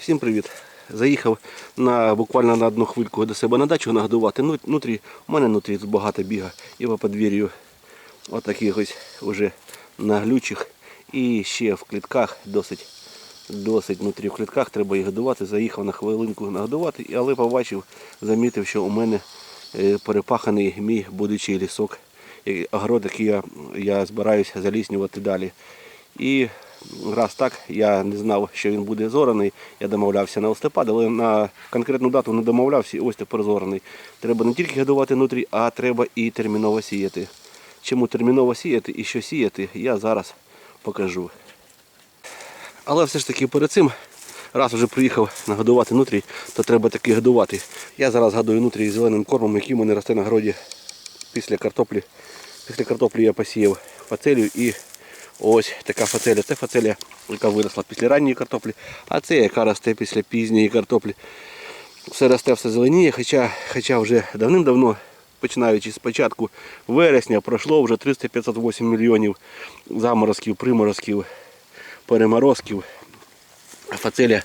Всім привіт! Заїхав на буквально на одну хвильку до себе на дачу нагодувати. Ну, Нутрі, у мене нутрі багато біга і по подвір'ю отаких ось уже наглючих. І ще в клітках досить досить нутрі в клітках, треба їх годувати. Заїхав на хвилинку нагодувати, але побачив, замітив, що у мене е, перепаханий мій будучий лісок. Огород, який я, я збираюся заліснювати далі. І раз так, я не знав, що він буде зораний. Я домовлявся на листопад, але на конкретну дату не домовлявся, і ось тепер зораний. Треба не тільки годувати нутрі, а треба і терміново сіяти. Чому терміново сіяти і що сіяти, я зараз покажу. Але все ж таки перед цим, раз вже приїхав нагодувати нутрій, то треба таки годувати. Я зараз годую нутрій зеленим кормом, який у мене росте на городі після картоплі. Після картоплі я посіяв фацелію і ось така фацелія. Це фацелія, яка виросла після ранньої картоплі, а це яка росте після пізньої картоплі. Все росте, все зеленіє, хоча, хоча вже давним-давно, починаючи з початку вересня, пройшло вже 300-508 мільйонів заморозків, приморозків, переморозків. Фацелія.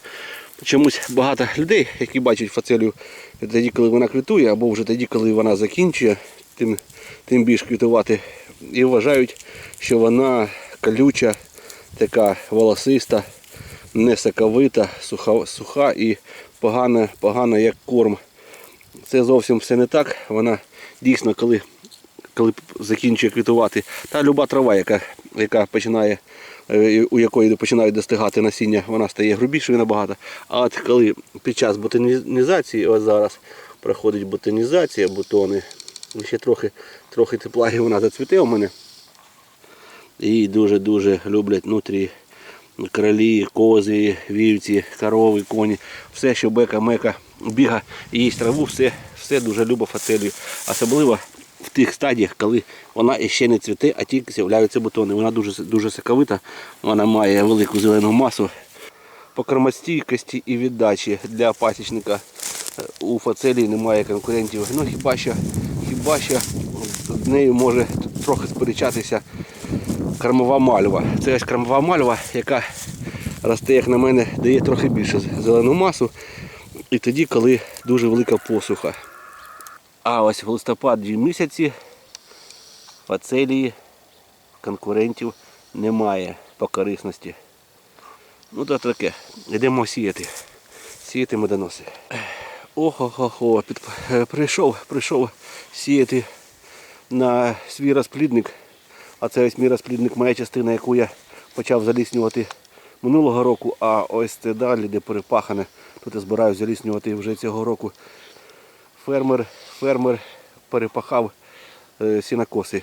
Чомусь багато людей, які бачать фацелію тоді, коли вона квітує, або вже тоді, коли вона закінчує, тим, тим більш квітувати, і вважають, що вона колюча, така волосиста, несоковита, суха, суха і погана, погана як корм. Це зовсім все не так. Вона дійсно, коли, коли закінчує квітувати, та люба трава, яка, яка починає, е, у якої починають достигати насіння, вона стає грубішою набагато. А от коли під час ботанізації, ось зараз проходить ботанізація, бутони, ще трохи, трохи тепла і вона зацвіте у мене. І дуже-дуже люблять внутрі кролі, кози, вівці, корови, коні. Все, що бека, мека, біга їсть траву, все, все дуже любить фацелію. Особливо в тих стадіях, коли вона ще не цвіте, а тільки з'являються бутони. Вона дуже, дуже соковита, вона має велику зелену масу. По кормостійкості і віддачі для пасічника е, у фацелії немає конкурентів. Ну хіба що, хіба що з нею може трохи сперечатися кормова мальва. Це ось кормова мальва, яка росте, як на мене, дає трохи більше зелену масу. І тоді, коли дуже велика посуха. А ось в листопаді місяці фацелії конкурентів немає по корисності. Ну то таке. Йдемо сіяти. Сіяти медоноси. Охо-хо-хо. Е, Прийшов, прийшов сіяти на свій розплідник. А це ось мій розплідник, моя частина, яку я почав заліснювати минулого року, а ось це далі, де перепахане. Тут я збираюся заліснювати вже цього року. Фермер, фермер перепахав е, сінокоси.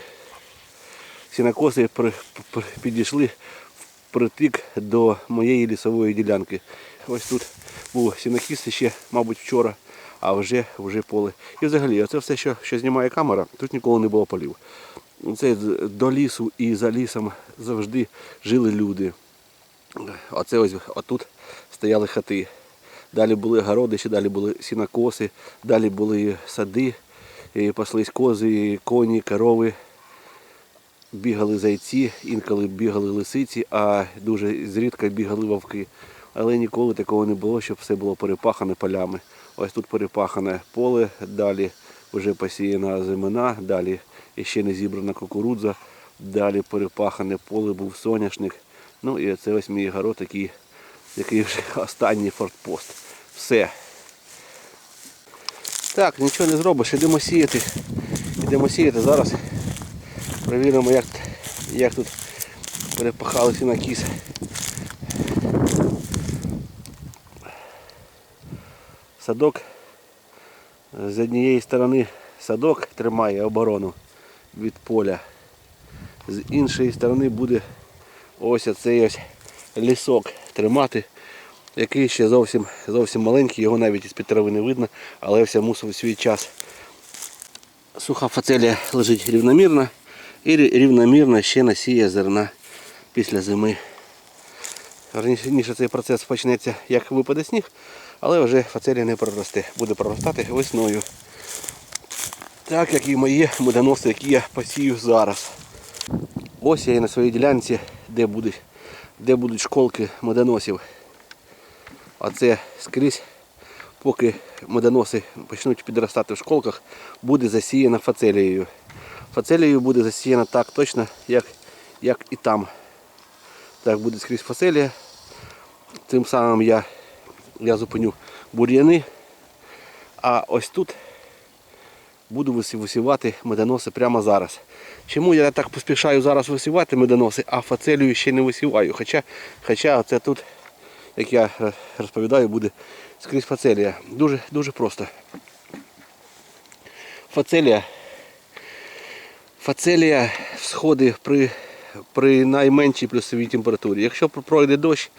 Сінокоси підійшли впритик до моєї лісової ділянки. Ось тут був сінокіс ще, мабуть, вчора, а вже, вже поле. І взагалі, це все, що, що знімає камера, тут ніколи не було полів. Це до лісу і за лісом завжди жили люди. Оце ось отут стояли хати. Далі були городища, далі були сінокоси, далі були сади, і паслись кози, коні, корови. Бігали зайці, інколи бігали лисиці, а дуже зрідка бігали вовки. Але ніколи такого не було, щоб все було перепахане полями. Ось тут перепахане поле, далі вже посіяна зимина, далі ще не зібрана кукурудза, далі перепахане поле був соняшник. Ну і це ось мій город, який, який вже останній фортпост. Все. Так, нічого не зробиш, йдемо сіяти. Йдемо сіяти зараз. Перевіримо, як, як тут перепахалися на кіс. Садок з однієї сторони садок тримає оборону від поля. З іншої сторони буде ось оцей ось лісок тримати, який ще зовсім, зовсім маленький, його навіть із-під трави не видно, але все мусив свій час. Суха фацелія лежить рівномірно і рівномірно ще насіє зерна після зими. Раніше цей процес почнеться, як випаде сніг, але вже фацелія не проросте, буде проростати весною. Так як і мої медоноси, які я посію зараз. Ось я і на своїй ділянці, де будуть, де будуть школки медоносів. А це скрізь, поки медоноси почнуть підростати в школках, буде засіяна фацелією. Фацелією буде засіяна так точно, як, як і там. Так буде скрізь фацелія. Тим самим я, я зупиню бур'яни. А ось тут буду висівати медоноси прямо зараз. Чому я так поспішаю зараз висівати медоноси, а фацелію ще не висіваю? Хоча, хоча це тут, як я розповідаю, буде скрізь фацелія. Дуже, дуже просто. Фацелія. Фацелія всходить при, при найменшій плюсовій температурі. Якщо пройде дощ,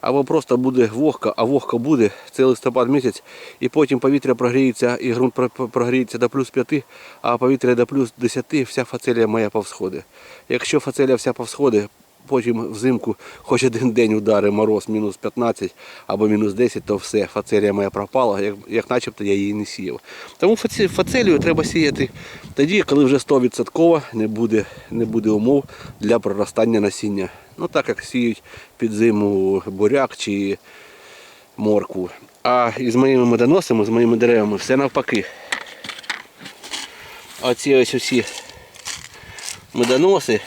або просто буде вогка, а вогка буде, це листопад місяць, і потім повітря прогріється, і ґрунт про- про- прогріється до плюс 5, а повітря до плюс 10, вся фацелія моя повсходить. Якщо фацелія вся повсходить, потім взимку хоч один день удари мороз мінус 15 або мінус 10, то все, фацелія моя пропала, як, як начебто я її не сіяв. Тому фацелію треба сіяти тоді, коли вже 100% не буде, не буде умов для проростання насіння. Ну так як сіють під зиму буряк чи моркву. А із моїми медоносами, з моїми деревами все навпаки. Оці ось усі медоноси,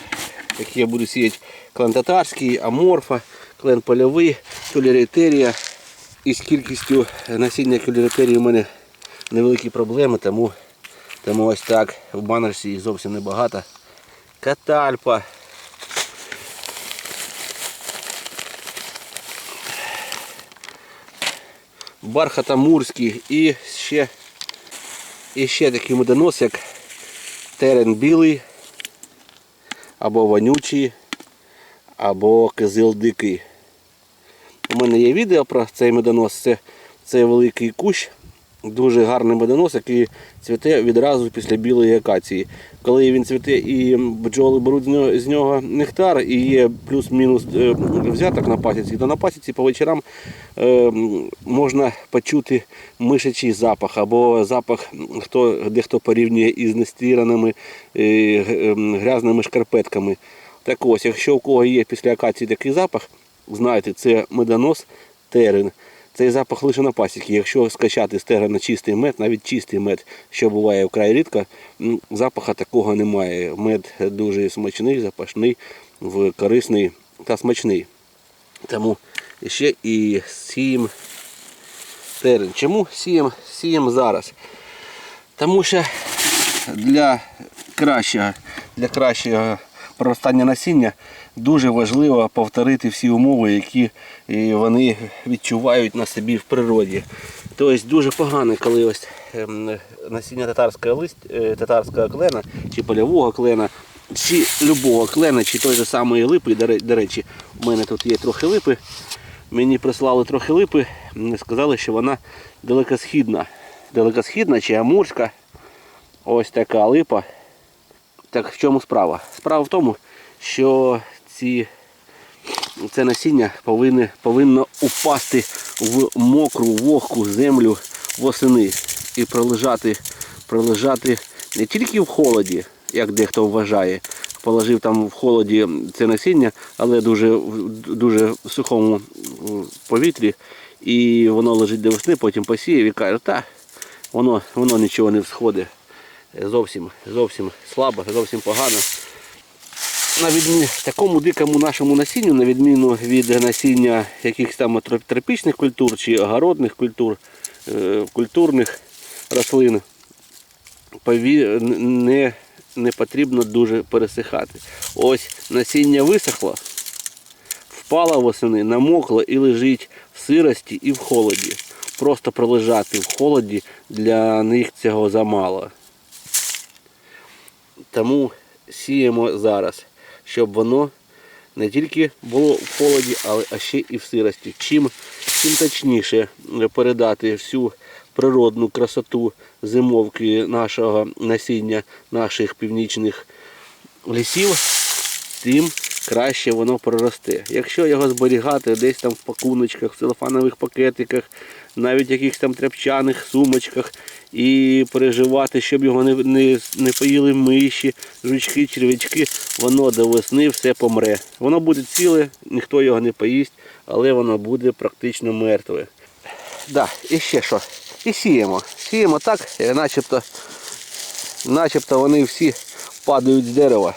які я буду сіяти клен татарський, аморфа, клен польовий, кюлерітерія. Із кількістю насіння кюлерітерії у мене невеликі проблеми, тому, тому ось так в банерсі зовсім небагато. Катальпа. Бархатамурський і ще, і ще такий медонос, як терен білий, або вонючий, або кизил дикий. У мене є відео про цей медонос. Це, це великий кущ, дуже гарний медонос, який цвіте відразу після білої акації. Коли він цвіте і бджоли беруть з нього, з нектар і є плюс-мінус е, взяток на пасіці, то на пасіці по вечорам е, можна почути мишачий запах або запах, хто, дехто порівнює із нестіраними е, ем, грязними шкарпетками. Так ось, якщо у кого є після акації такий запах, знайте, це медонос терен. Цей запах лише на пасіки. Якщо скачати з терена чистий мед, навіть чистий мед, що буває вкрай рідко, м, запаха такого немає. Мед дуже смачний, запашний, корисний та смачний. Тому ще і сіємо терен. Чому сіємо, сіємо зараз? Тому що для кращого, для кращого проростання насіння дуже важливо повторити всі умови, які е, вони відчувають на собі в природі. Тобто дуже погано, коли ось ем, насіння татарського лист, е, татарського клена чи польового клена, чи любого клена, чи той же самої липи, до речі, у мене тут є трохи липи. Мені прислали трохи липи, сказали, що вона далекосхідна. Далекосхідна чи амурська. Ось така липа. Так в чому справа? Справа в тому, що ці, це насіння повинне, повинно упасти в мокру, вогку землю восени і пролежати, пролежати не тільки в холоді, як дехто вважає, положив там в холоді це насіння, але дуже, в дуже сухому повітрі, і воно лежить до весни, потім посіяв і каже, та воно, воно нічого не всходить. Зовсім, зовсім слабо, зовсім погано. На відміну такому дикому нашому насінню, на відміну від насіння якихось там тропічних культур чи огородних культур, е, культурних рослин, не, не потрібно дуже пересихати. Ось насіння висохло, впало восени, намокло і лежить в сирості і в холоді. Просто пролежати в холоді для них цього замало. Тому сіємо зараз, щоб воно не тільки було в холоді, але а ще і в сирості. Чим, чим точніше передати всю природну красоту зимовки нашого насіння, наших північних лісів, тим краще воно проросте. Якщо його зберігати десь там в пакуночках, в целофанових пакетиках, навіть в якихось там тряпчаних сумочках і переживати, щоб його не, не, не поїли миші, жучки, червячки, воно до весни все помре. Воно буде ціле, ніхто його не поїсть, але воно буде практично мертве. Да, і ще що. І сіємо. Сіємо так, начебто, начебто вони всі падають з дерева.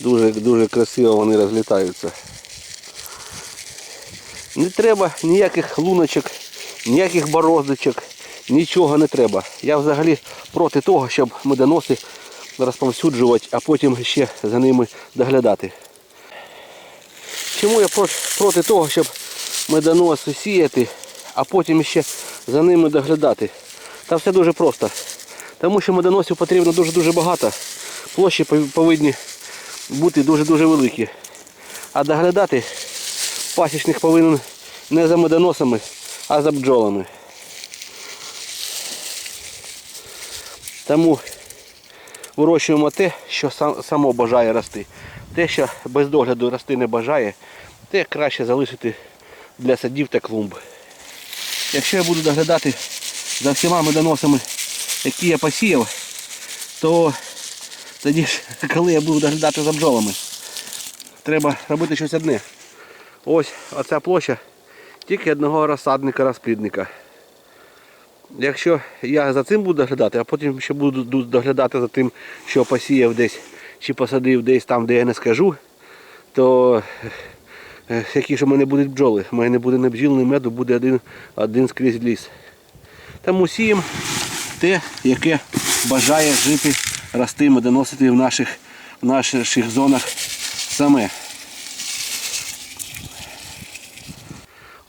Дуже, дуже красиво вони розлітаються. Не треба ніяких луночок, ніяких бороздочок, нічого не треба. Я взагалі проти того, щоб медоноси розповсюджувати, а потім ще за ними доглядати. Чому я проти, того, щоб медоноси сіяти, а потім ще за ними доглядати? Та все дуже просто. Тому що медоносів потрібно дуже-дуже багато. Площі повинні бути дуже-дуже великі. А доглядати пасічник повинен не за медоносами, а за бджолами. Тому вирощуємо те, що сам- само бажає рости. Те, що без догляду рости не бажає, те краще залишити для садів та клумб. Якщо я буду доглядати за всіма медоносами, які я посіяв, то тоді ж, коли я буду доглядати за бджолами, треба робити щось одне. Ось оця площа тільки одного розсадника розплідника. Якщо я за цим буду доглядати, а потім ще буду доглядати за тим, що посіяв десь чи посадив десь там, де я не скажу, то е, які ж у мене будуть бджоли. У мене не буде не бджіл, не меду, буде один, один скрізь ліс. Тому сіємо те, яке бажає жити, рости, медоносити в наших, в наших зонах саме.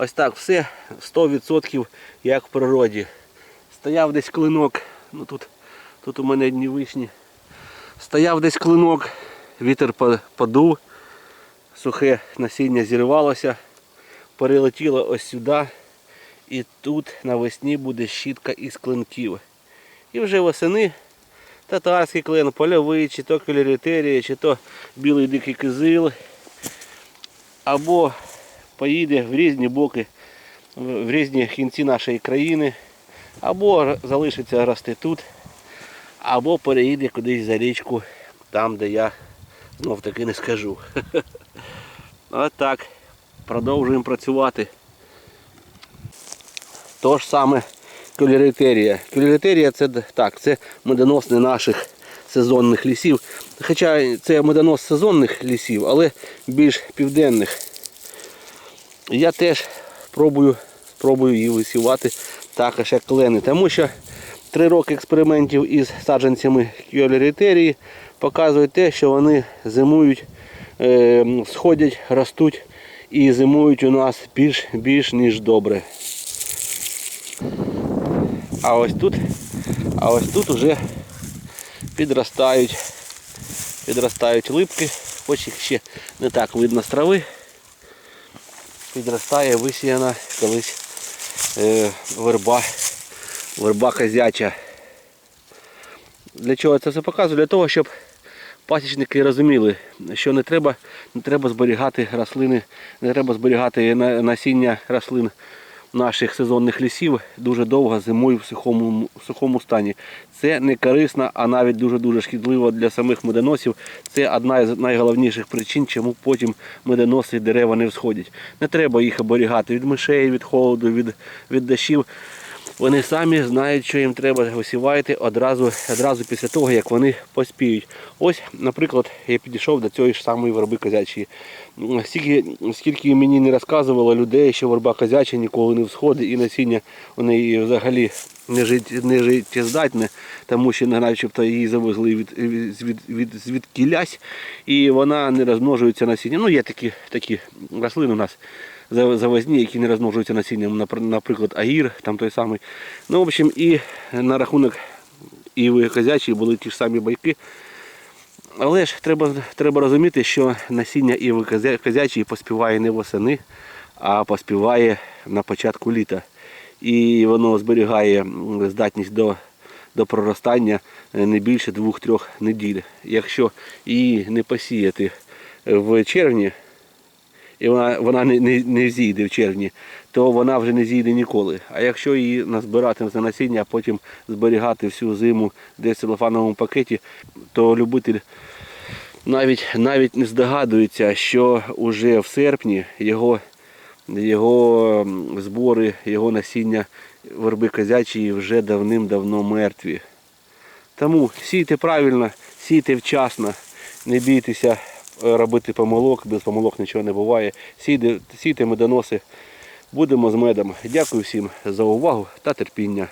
Ось так все 100% як в природі. Стояв десь клинок, ну тут, тут у мене одні вишні. Стояв десь клинок, вітер по- подув, сухе насіння зірвалося, перелетіло ось сюди. І тут навесні буде щітка із клинків. І вже восени татарський клин, польовий, чи то калірітерія, чи то білий дикий кизил. Або поїде в різні боки, в різні кінці нашої країни, або залишиться рости тут, або переїде кудись за річку, там, де я знов таки не скажу. От так. Продовжуємо працювати. То ж саме калірітерія. Калірітерія це так, це медоносне наших сезонних лісів. Хоча це медонос сезонних лісів, але більш південних. Я теж пробую, спробую її висівати також як клени. Тому що три роки експериментів із саджанцями кіолерітерії показують те, що вони зимують, е, сходять, ростуть і зимують у нас більш, більш ніж добре. А ось тут, а ось тут уже підростають, підростають липки, хоч їх ще не так видно з трави підростає висіяна колись е, верба, верба козяча. Для чого я це все показую? Для того, щоб пасічники розуміли, що не треба, не треба зберігати рослини, не треба зберігати насіння рослин наших сезонних лісів дуже довго зимою в сухому, в сухому стані. Це не корисно, а навіть дуже-дуже шкідливо для самих медоносів. Це одна з найголовніших причин, чому потім медоноси і дерева не всходять. Не треба їх оберігати від мишей, від холоду, від, від дощів. Вони самі знають, що їм треба висівати одразу, одразу після того, як вони поспіють. Ось, наприклад, я підійшов до цієї ж самої верби козячої. Скільки, скільки мені не розказувало людей, що верба козяча ніколи не всходить і насіння у неї взагалі не, жит, не життєздатне, тому що начебто її завезли від, від, від, від, від кілясь, і вона не розмножується насінням. Ну, є такі, такі рослини у нас завозні, які не розмножуються насінням, напр- наприклад, агір, там той самий. Ну, в общем, і на рахунок іви козячої були ті ж самі байки. Але ж треба, треба розуміти, що насіння козя- козячої поспіває не восени, а поспіває на початку літа. І воно зберігає здатність до, до проростання е, не більше 2-3 неділь. Якщо її не посіяти в червні, і вона, вона не, не, не зійде в червні, то вона вже не зійде ніколи. А якщо її назбирати на насіння, а потім зберігати всю зиму десь в целофановому пакеті, то любитель навіть, навіть не здогадується, що вже в серпні його його збори, його насіння верби козячої вже давним-давно мертві. Тому сійте правильно, сійте вчасно, не бійтеся е, робити помилок, без помилок нічого не буває. Сійте, сійте медоноси, будемо з медом. Дякую всім за увагу та терпіння.